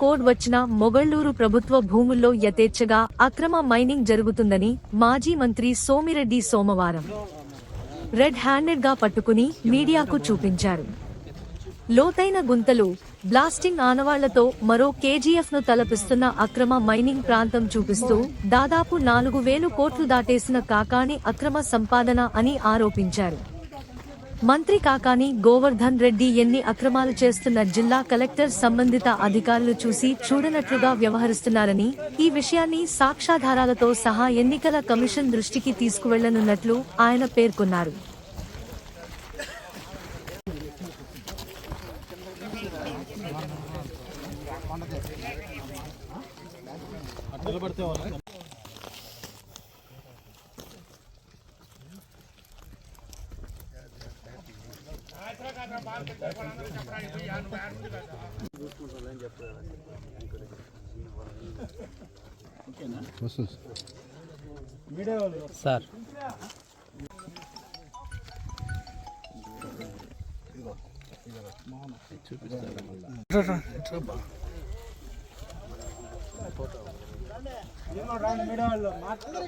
Code వచ్చిన మొగళ్ళూరు ప్రభుత్వ భూముల్లో యథేచ్ఛగా అక్రమ మైనింగ్ జరుగుతుందని మాజీ మంత్రి సోమిరెడ్డి సోమవారం రెడ్ హ్యాండెడ్గా పట్టుకుని మీడియాకు చూపించారు. లోతైన గుంతలు బ్లాస్టింగ్ ఆనవాళ్ళతో మరో కేజీఎఫ్ను తలపిస్తున్న అక్రమ మైనింగ్ ప్రాంతం చూపిస్తూ దాదాపు నాలుగు వేలు కోట్లు దాటేసిన కాకాని అక్రమ సంపాదన అని ఆరోపించారు. మంత్రి కాకాని గోవర్ధన్ రెడ్డి ఎన్ని అక్రమాలు చేస్తున్న జిల్లా కలెక్టర్ సంబంధిత అధికారులు చూసి చూడనట్లుగా వ్యవహరిస్తున్నారని ఈ విషయాన్ని సాక్ష్యాధారాలతో సహా ఎన్నికల కమిషన్ దృష్టికి తీసుకువెళ్ళనున్నట్లు ఆయన పేర్కొన్నారు. సార్. మీడియా వాళ్ళు మాట్లాడారు